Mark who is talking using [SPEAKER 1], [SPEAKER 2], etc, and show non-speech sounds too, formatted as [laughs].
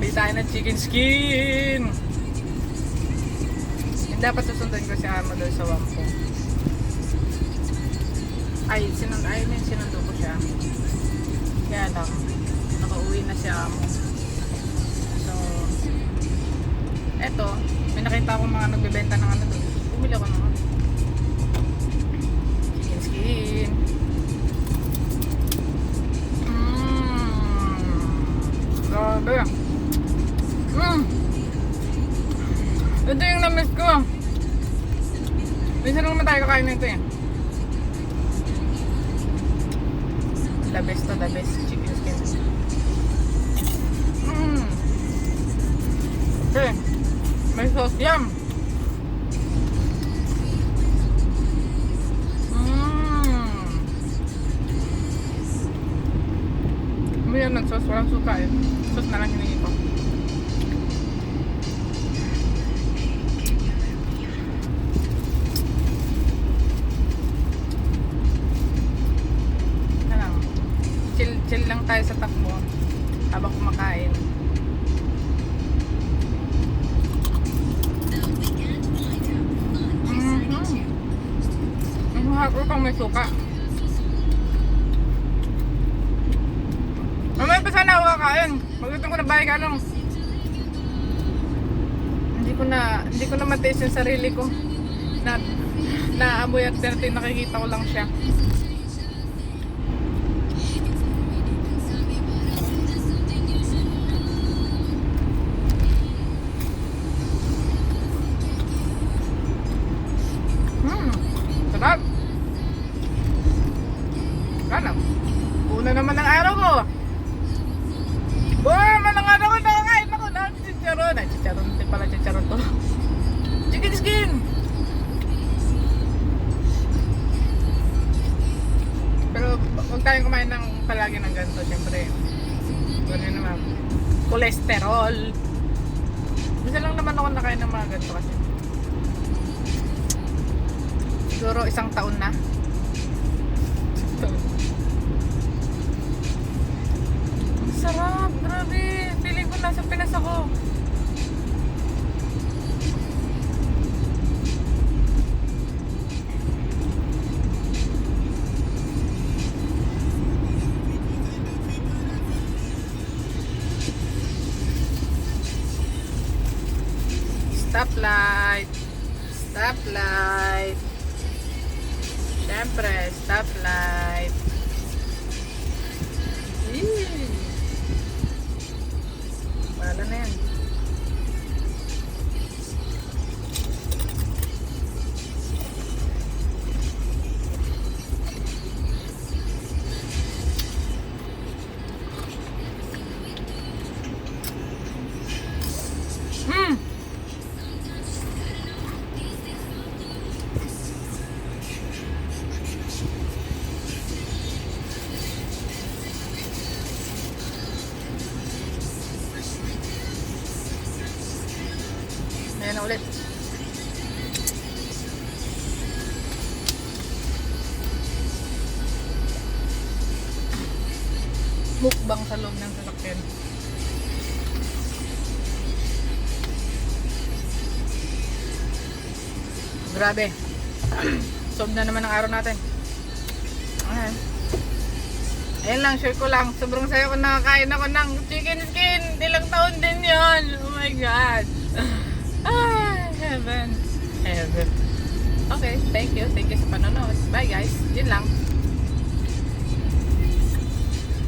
[SPEAKER 1] Bili tayo ng chicken skin. Yung dapat susundan ko si Amo doon sa Wampo. Ay, sinund ay, yun, sinundo ko siya. Kaya lang, nakauwi na si Amo. So, eto, may nakita akong mga nagbebenta ng ano doon. Bumili ako ano. Chicken skin. Mmm. Grabe. Mmm. Ito yung na-miss ko. Minsan naman tayo kakain nito eh. The best to the best chicken skin. Mmm. Okay. May sauce yam. Mmm. May yan ng sauce. Walang suka eh. Sauce na lang hiningi ko. Chill, lang tayo sa takbo habang kumakain. Mhm. Ang hako pang may suka. Mamaya pa sana ako kakain. Magutong ko na bahay ka lang. Hindi ko na, hindi ko na matiis yung sarili ko. Na, naamoy at tinatin nakikita ko lang siya. Araw ko. Una naman ang araw ko. Nakakain ako ng chicharon. Ay, chicharon. Hindi pala chicharon to. Chicken skin. Pero huwag tayong kumain ng palagi ng ganito. Siyempre, ano naman, cholesterol. Bisa lang naman ako nakain ng mga ganito kasi. Siguro isang taon na. Nasa Pinas ako. Stoplight. Stoplight. Siyempre, stoplight. Mmm! Ayan na ulit. Mukbang sa loob ng sasakyan. Grabe. [clears throat] Sob na naman ang araw natin. Ayan. Ayun lang, share ko lang. Sobrang saya ko nakakain ako ng chicken skin. Ilang taon din yon. Oh my God. [laughs] Ah, heaven. Heaven. Okay, thank you. Thank you sa panonood. Bye guys. Yun lang.